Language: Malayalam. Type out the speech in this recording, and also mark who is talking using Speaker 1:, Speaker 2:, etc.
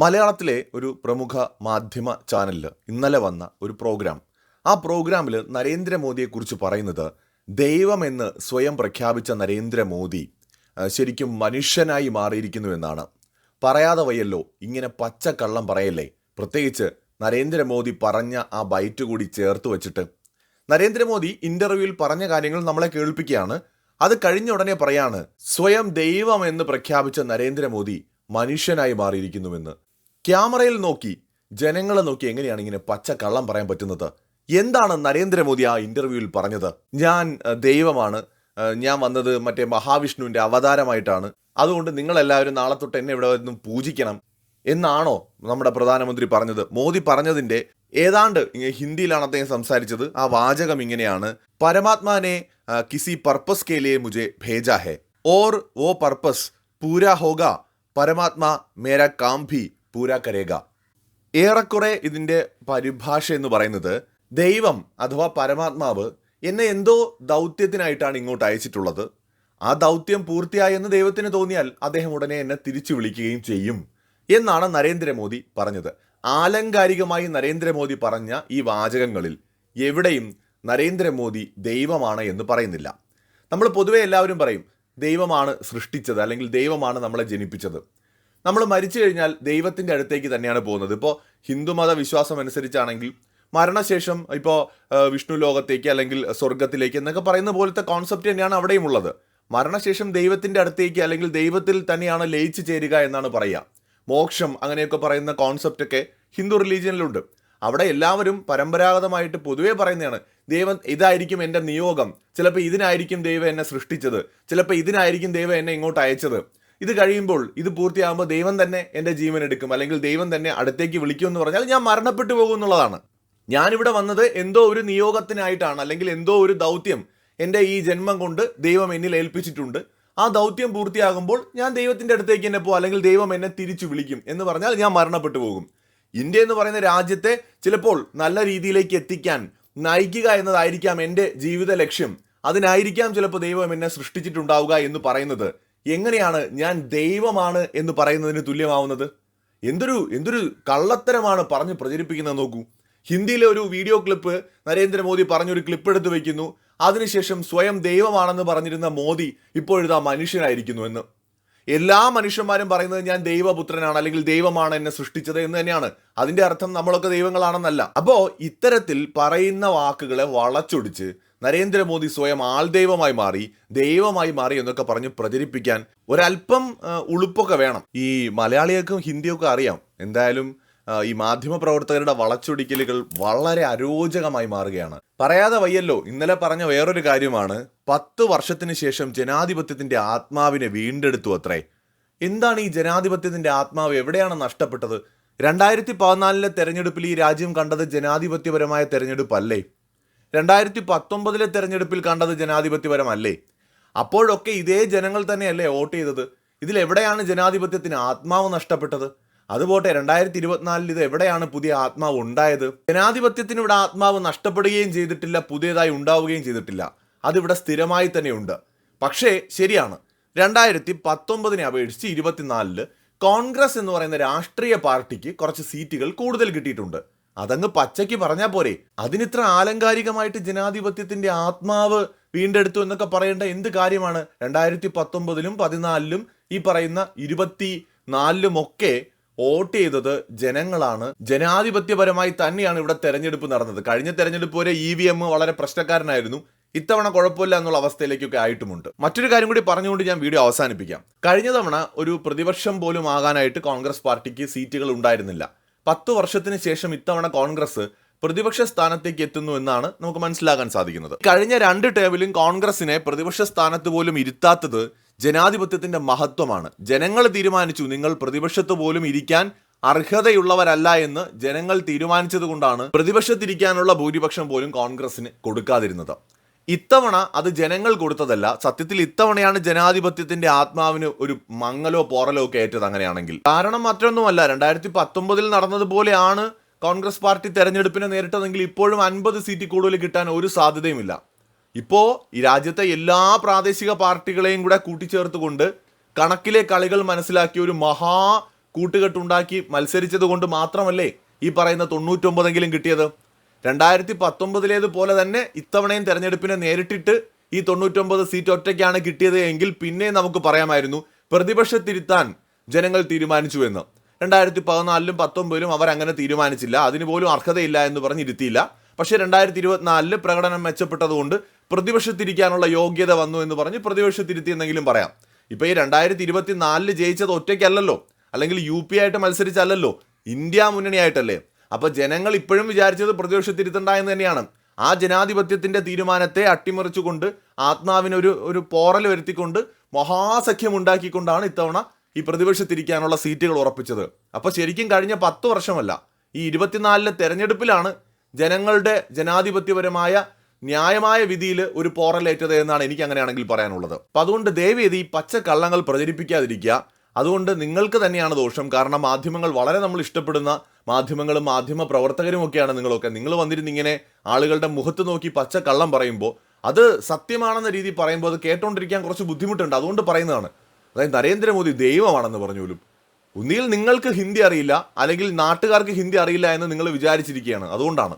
Speaker 1: മലയാളത്തിലെ ഒരു പ്രമുഖ മാധ്യമ ചാനലിൽ ഇന്നലെ വന്ന ഒരു പ്രോഗ്രാം. ആ പ്രോഗ്രാമിൽ നരേന്ദ്രമോദിയെക്കുറിച്ച് പറയുന്നത് ദൈവമെന്ന് സ്വയം പ്രഖ്യാപിച്ച നരേന്ദ്രമോദി ശരിക്കും മനുഷ്യനായി മാറിയിരിക്കുന്നു എന്നാണ്. പറയാതെ വയ്യല്ലോ ഇങ്ങനെ പച്ചക്കള്ളം പറയല്ലേ? പ്രത്യേകിച്ച് നരേന്ദ്രമോദി പറഞ്ഞ ആ ബൈറ്റ് കൂടി ചേർത്ത് വെച്ചിട്ട്. നരേന്ദ്രമോദി ഇന്റർവ്യൂവിൽ പറഞ്ഞ കാര്യങ്ങൾ നമ്മളെ കേൾപ്പിക്കുകയാണ്. അത് കഴിഞ്ഞ ഉടനെ പറയാണ് സ്വയം ദൈവം എന്ന് പ്രഖ്യാപിച്ച നരേന്ദ്രമോദി മനുഷ്യനായി മാറിയിരിക്കുന്നുവെന്ന്. ക്യാമറയിൽ നോക്കി ജനങ്ങളെ നോക്കി എങ്ങനെയാണ് ഇങ്ങനെ പച്ച കള്ളം പറയാൻ പറ്റുന്നത്? എന്താണ് നരേന്ദ്രമോദി ആ ഇന്റർവ്യൂവിൽ പറഞ്ഞത്? ഞാൻ ദൈവമാണ്. ഞാൻ വന്നത് മറ്റേ മഹാവിഷ്ണുവിന്റെ അവതാരമായിട്ടാണ്. അതുകൊണ്ട് നിങ്ങളെല്ലാവരും നാളെ തൊട്ട് എന്നെ ഇവിടെ നിന്നും പൂജിക്കണം എന്നാണോ നമ്മുടെ പ്രധാനമന്ത്രി പറഞ്ഞത്? മോദി പറഞ്ഞതിന്റെ ഏതാണ്ട് ഹിന്ദിയിലാണ് അദ്ദേഹം സംസാരിച്ചത്. ആ വാചകം ഇങ്ങനെയാണ്. പരമാത്മാനെ കിസി പർപ്പസ് കേലിയെ മുജെ ഭേജാ ഹെ. ഓർ ഓ പർപ്പസ് പൂരാ ഹോഗ പരമാത്മാ മേരാ കാംഭി. പൂരാ കരേഗ. ഏറെക്കുറെ ഇതിന്റെ പരിഭാഷ എന്ന് പറയുന്നത് ദൈവം അഥവാ പരമാത്മാവ് എന്നെ എന്തോ ദൗത്യത്തിനായിട്ടാണ് ഇങ്ങോട്ട് അയച്ചിട്ടുള്ളത്. ആ ദൗത്യം പൂർത്തിയായെന്ന് ദൈവത്തിന് തോന്നിയാൽ അദ്ദേഹം ഉടനെ എന്നെ തിരിച്ചു വിളിക്കുകയും ചെയ്യും എന്നാണ് നരേന്ദ്രമോദി പറഞ്ഞത്. ആലങ്കാരികമായി നരേന്ദ്രമോദി പറഞ്ഞ ഈ വാചകങ്ങളിൽ എവിടെയും നരേന്ദ്രമോദി ദൈവമാണ് എന്ന് പറയുന്നില്ല. നമ്മൾ പൊതുവെ എല്ലാവരും പറയും ദൈവമാണ് സൃഷ്ടിച്ചത് അല്ലെങ്കിൽ ദൈവമാണ് നമ്മളെ ജനിപ്പിച്ചത്. നമ്മൾ മരിച്ചു കഴിഞ്ഞാൽ ദൈവത്തിന്റെ അടുത്തേക്ക് തന്നെയാണ് പോകുന്നത്. ഇപ്പോൾ ഹിന്ദുമത വിശ്വാസം അനുസരിച്ചാണെങ്കിൽ മരണശേഷം ഇപ്പോൾ വിഷ്ണു ലോകത്തേക്ക് അല്ലെങ്കിൽ സ്വർഗത്തിലേക്ക് എന്നൊക്കെ പറയുന്ന പോലത്തെ കോൺസെപ്റ്റ് തന്നെയാണ് അവിടെയും ഉള്ളത്. മരണശേഷം ദൈവത്തിന്റെ അടുത്തേക്ക് അല്ലെങ്കിൽ ദൈവത്തിൽ തന്നെയാണ് ലയിച്ചു ചേരുക എന്നാണ് പറയുക. മോക്ഷം അങ്ങനെയൊക്കെ പറയുന്ന കോൺസെപ്റ്റൊക്കെ ഹിന്ദു റിലീജിയനിലുണ്ട് അവിടെ എല്ലാവരും പരമ്പരാഗതമായിട്ട് പൊതുവേ പറയുന്നതാണ് ദൈവം ഇതായിരിക്കും എന്റെ നിയോഗം. ചിലപ്പോൾ ഇതിനായിരിക്കും ദൈവം എന്നെ സൃഷ്ടിച്ചത്. ചിലപ്പോൾ ഇതിനായിരിക്കും ദൈവം എന്നെ ഇങ്ങോട്ട് അയച്ചത്. ഇത് കഴിയുമ്പോൾ ഇത് പൂർത്തിയാകുമ്പോൾ ദൈവം തന്നെ എന്റെ ജീവൻ എടുക്കും. അല്ലെങ്കിൽ ദൈവം തന്നെ അടുത്തേക്ക് വിളിക്കും എന്ന് പറഞ്ഞാൽ ഞാൻ മരണപ്പെട്ടു പോകും എന്നുള്ളതാണ്. ഞാനിവിടെ വന്നത് എന്തോ ഒരു നിയോഗത്തിനായിട്ടാണ്. അല്ലെങ്കിൽ എന്തോ ഒരു ദൗത്യം എന്റെ ഈ ജന്മം കൊണ്ട് ദൈവം എന്നിൽ ഏൽപ്പിച്ചിട്ടുണ്ട്. ആ ദൗത്യം പൂർത്തിയാകുമ്പോൾ ഞാൻ ദൈവത്തിന്റെ അടുത്തേക്ക് തന്നെ പോകും അല്ലെങ്കിൽ ദൈവം എന്നെ തിരിച്ചു വിളിക്കും എന്ന് പറഞ്ഞാൽ ഞാൻ മരണപ്പെട്ടു പോകും. ഇന്ത്യ എന്ന് പറയുന്ന രാജ്യത്തെ ചിലപ്പോൾ നല്ല രീതിയിലേക്ക് എത്തിക്കാൻ നയിക്കുക എന്നതായിരിക്കാം എന്റെ ജീവിത ലക്ഷ്യം. അതിനായിരിക്കാം ചിലപ്പോൾ ദൈവം എന്നെ സൃഷ്ടിച്ചിട്ടുണ്ടാവുക എന്ന് പറയുന്നത്. എങ്ങനെയാണ് ഞാൻ ദൈവമാണ് എന്ന് പറയുന്നതിന് തുല്യമാവുന്നത്? എന്തൊരു എന്തൊരു കള്ളത്തരമാണ് പറഞ്ഞ് പ്രചരിപ്പിക്കുന്നത് നോക്കൂ. ഹിന്ദിയിലെ ഒരു വീഡിയോ ക്ലിപ്പ് നരേന്ദ്രമോദി പറഞ്ഞൊരു ക്ലിപ്പ് എടുത്ത് വെക്കുന്നു. അതിനുശേഷം സ്വയം ദൈവമാണെന്ന് പറഞ്ഞിരുന്ന മോദി ഇപ്പോഴിതാ മനുഷ്യനായിരിക്കുന്നു എന്ന്. എല്ലാ മനുഷ്യന്മാരും പറയുന്നത് ഞാൻ ദൈവപുത്രനാണ് അല്ലെങ്കിൽ ദൈവമാണ് എന്നെ സൃഷ്ടിച്ചത് എന്ന് തന്നെയാണ്. അതിന്റെ അർത്ഥം നമ്മളൊക്കെ ദൈവങ്ങളാണെന്നല്ല. അപ്പോൾ ഇത്തരത്തിൽ പറയുന്ന വാക്കുകളെ വളച്ചൊടിച്ച് നരേന്ദ്രമോദി സ്വയം ആൾദൈവമായി മാറി ദൈവമായി മാറി എന്നൊക്കെ പറഞ്ഞ് പ്രചരിപ്പിക്കാൻ ഒരല്പം ഉളുപ്പൊക്കെ വേണം. ഈ മലയാളികൾക്കും ഹിന്ദിയൊക്കെ അറിയാം. എന്തായാലും ഈ മാധ്യമപ്രവർത്തകരുടെ വളച്ചൊടിക്കലുകൾ വളരെ അരോചകമായി മാറുകയാണ്. പറയാതെ വയ്യല്ലോ ഇന്നലെ പറഞ്ഞ വേറൊരു കാര്യമാണ് പത്ത് വർഷത്തിന് ശേഷം ജനാധിപത്യത്തിന്റെ ആത്മാവിനെ വീണ്ടെടുത്തു അത്രേ. എന്താണ് ഈ ജനാധിപത്യത്തിന്റെ ആത്മാവ്? എവിടെയാണ് നഷ്ടപ്പെട്ടത്? രണ്ടായിരത്തി പതിനാലിലെ തെരഞ്ഞെടുപ്പിൽ ഈ രാജ്യം കണ്ടത് ജനാധിപത്യപരമായ തെരഞ്ഞെടുപ്പല്ലേ? രണ്ടായിരത്തി പത്തൊമ്പതിലെ തെരഞ്ഞെടുപ്പിൽ കണ്ടത് ജനാധിപത്യപരമല്ലേ? അപ്പോഴൊക്കെ ഇതേ ജനങ്ങൾ തന്നെയല്ലേ വോട്ട് ചെയ്തത്? ഇതിലെവിടെയാണ് ജനാധിപത്യത്തിന് ആത്മാവ് നഷ്ടപ്പെട്ടത്? അതുപോട്ടെ രണ്ടായിരത്തി ഇരുപത്തിനാലിൽ ഇത് എവിടെയാണ് പുതിയ ആത്മാവ് ഉണ്ടായത്? ജനാധിപത്യത്തിന് ഇവിടെ ആത്മാവ് നഷ്ടപ്പെടുകയും ചെയ്തിട്ടില്ല പുതിയതായി ഉണ്ടാവുകയും ചെയ്തിട്ടില്ല. അതിവിടെ സ്ഥിരമായി തന്നെയുണ്ട്. പക്ഷേ ശരിയാണ്. രണ്ടായിരത്തി പത്തൊമ്പതിനെ അപേക്ഷിച്ച് ഇരുപത്തിനാലിൽ കോൺഗ്രസ് എന്ന് പറയുന്ന രാഷ്ട്രീയ പാർട്ടിക്ക് കുറച്ച് സീറ്റുകൾ കൂടുതൽ കിട്ടിയിട്ടുണ്ട്. അതങ്ങ് പച്ചയ്ക്ക് പറഞ്ഞാൽ പോരെ. അതിനിത്ര ആലങ്കാരികമായിട്ട് ജനാധിപത്യത്തിന്റെ ആത്മാവ് വീണ്ടെടുത്തു എന്നൊക്കെ പറയേണ്ട എന്ത് കാര്യമാണ്? രണ്ടായിരത്തി പത്തൊമ്പതിലും പതിനാലിലും ഈ പറയുന്ന ഇരുപത്തി നാലിലുമൊക്കെ വോട്ട് ചെയ്തത് ജനങ്ങളാണ്. ജനാധിപത്യപരമായി തന്നെയാണ് ഇവിടെ തെരഞ്ഞെടുപ്പ് നടന്നത്. കഴിഞ്ഞ തെരഞ്ഞെടുപ്പ് വരെ ഇ വി എം വളരെ പ്രശ്നക്കാരനായിരുന്നു. ഇത്തവണ കുഴപ്പമില്ല എന്നുള്ള അവസ്ഥയിലേക്കൊക്കെ ആയിട്ടുമുണ്ട്. മറ്റൊരു കാര്യം കൂടി പറഞ്ഞുകൊണ്ട് ഞാൻ വീഡിയോ അവസാനിപ്പിക്കാം. കഴിഞ്ഞ തവണ ഒരു പ്രതിപക്ഷം പോലും ആകാനായിട്ട് കോൺഗ്രസ് പാർട്ടിക്ക് സീറ്റുകൾ ഉണ്ടായിരുന്നില്ല. പത്ത് വർഷത്തിന് ശേഷം ഇത്തവണ കോൺഗ്രസ് പ്രതിപക്ഷ സ്ഥാനത്തേക്ക് എത്തുന്നു എന്നാണ് നമുക്ക് മനസ്സിലാക്കാൻ സാധിക്കുന്നത്. കഴിഞ്ഞ രണ്ട് ടേബിളും കോൺഗ്രസിനെ പ്രതിപക്ഷ സ്ഥാനത്ത് പോലും ഇരുത്താത്തത് ജനാധിപത്യത്തിന്റെ മഹത്വമാണ്. ജനങ്ങൾ തീരുമാനിച്ചു നിങ്ങൾ പ്രതിപക്ഷത്ത് പോലും ഇരിക്കാൻ അർഹതയുള്ളവരല്ല എന്ന് ജനങ്ങൾ തീരുമാനിച്ചത് കൊണ്ടാണ് പ്രതിപക്ഷത്തിരിക്കാനുള്ള ഭൂരിപക്ഷം പോലും കോൺഗ്രസിന് കൊടുക്കാതിരുന്നത്. ഇത്തവണ അത് ജനങ്ങൾ കൊടുത്തതല്ല. സത്യത്തിൽ ഇത്തവണയാണ് ജനാധിപത്യത്തിന്റെ ആത്മാവിന് ഒരു മങ്ങലോ പോറലോ ഒക്കെ ഏറ്റത് അങ്ങനെയാണെങ്കിൽ. കാരണം മറ്റൊന്നുമല്ല രണ്ടായിരത്തി പത്തൊമ്പതിൽ നടന്നതുപോലെയാണ് കോൺഗ്രസ് പാർട്ടി തെരഞ്ഞെടുപ്പിനെ നേരിട്ടതെങ്കിൽ ഇപ്പോഴും അൻപത് സീറ്റ് കൂടുതൽ കിട്ടാൻ ഒരു സാധ്യതയുമില്ല. ഇപ്പോൾ ഈ രാജ്യത്തെ എല്ലാ പ്രാദേശിക പാർട്ടികളെയും കൂടെ കൂട്ടിച്ചേർത്തുകൊണ്ട് കണക്കിലെ കളികൾ മനസ്സിലാക്കിയ ഒരു മഹാ കൂട്ടുകെട്ടുണ്ടാക്കി മത്സരിച്ചത് കൊണ്ട് മാത്രമല്ലേ ഈ പറയുന്ന തൊണ്ണൂറ്റൊമ്പതെങ്കിലും കിട്ടിയത്? രണ്ടായിരത്തി പത്തൊമ്പതിലേതുപോലെ തന്നെ ഇത്തവണയും തെരഞ്ഞെടുപ്പിനെ നേരിട്ടിട്ട് ഈ തൊണ്ണൂറ്റൊമ്പത് സീറ്റ് ഒറ്റയ്ക്കാണ് കിട്ടിയത് എങ്കിൽ പിന്നെ നമുക്ക് പറയാമായിരുന്നു പ്രതിപക്ഷത്തിരുത്താൻ ജനങ്ങൾ തീരുമാനിച്ചു എന്ന്. രണ്ടായിരത്തി പതിനാലിലും പത്തൊമ്പതിലും അവർ അങ്ങനെ തീരുമാനിച്ചില്ല. അതിന് പോലും അർഹതയില്ല എന്ന് പറഞ്ഞ് ഇരുത്തിയില്ല. പക്ഷേ രണ്ടായിരത്തി ഇരുപത്തിനാലിൽ പ്രകടനം മെച്ചപ്പെട്ടതുകൊണ്ട് പ്രതിപക്ഷത്തിരിക്കാനുള്ള യോഗ്യത വന്നു എന്ന് പറഞ്ഞ് പ്രതിപക്ഷത്തിരുത്തി എന്നെങ്കിലും പറയാം. ഇപ്പൊ ഈ രണ്ടായിരത്തി ഇരുപത്തിനാലിൽ ജയിച്ചത് ഒറ്റയ്ക്കല്ലല്ലോ. അല്ലെങ്കിൽ യു പി ആയിട്ട് മത്സരിച്ചല്ലല്ലോ. ഇന്ത്യ മുന്നണിയായിട്ടല്ലേ? അപ്പൊ ജനങ്ങൾ ഇപ്പോഴും വിചാരിച്ചത് പ്രതിപക്ഷത്തിരുത്തണ്ട എന്ന് തന്നെയാണ്. ആ ജനാധിപത്യത്തിന്റെ തീരുമാനത്തെ അട്ടിമറിച്ചുകൊണ്ട് ആത്മാവിനൊരു ഒരു പോറൽ വരുത്തിക്കൊണ്ട് മഹാസഖ്യം ഉണ്ടാക്കിക്കൊണ്ടാണ് ഇത്തവണ ഈ പ്രതിപക്ഷത്തിരിക്കാനുള്ള സീറ്റുകൾ ഉറപ്പിച്ചത്. അപ്പോൾ ശരിക്കും കഴിഞ്ഞ പത്ത് വർഷമല്ല ഈ ഇരുപത്തിനാലിലെ തെരഞ്ഞെടുപ്പിലാണ് ജനങ്ങളുടെ ജനാധിപത്യപരമായ ന്യായമായ വിധിയിൽ ഒരു പോറലേറ്റത് എന്നാണ് എനിക്ക് അങ്ങനെയാണെങ്കിൽ പറയാനുള്ളത്. അപ്പം അതുകൊണ്ട് ദയവേദി ഈ പച്ച കള്ളങ്ങൾ പ്രചരിപ്പിക്കാതിരിക്കുക. അതുകൊണ്ട് നിങ്ങൾക്ക് തന്നെയാണ് ദോഷം. കാരണം മാധ്യമങ്ങൾ വളരെ നമ്മൾ ഇഷ്ടപ്പെടുന്ന മാധ്യമങ്ങളും മാധ്യമ പ്രവർത്തകരും ഒക്കെയാണ് നിങ്ങളൊക്കെ. നിങ്ങൾ വന്നിരുന്ന് ഇങ്ങനെ ആളുകളുടെ മുഖത്ത് നോക്കി പച്ച കള്ളം പറയുമ്പോൾ അത് സത്യമാണെന്ന രീതി പറയുമ്പോൾ അത് കേട്ടോണ്ടിരിക്കാൻ കുറച്ച് ബുദ്ധിമുട്ടുണ്ട്. അതുകൊണ്ട് പറയുന്നതാണ്. അതായത് നരേന്ദ്രമോദി ദൈവമാണെന്ന് പറഞ്ഞോലും ഒന്നിയിൽ നിങ്ങൾക്ക് ഹിന്ദി അറിയില്ല അല്ലെങ്കിൽ നാട്ടുകാർക്ക് ഹിന്ദി അറിയില്ല എന്ന് നിങ്ങൾ വിചാരിച്ചിരിക്കുകയാണ്. അതുകൊണ്ടാണ്.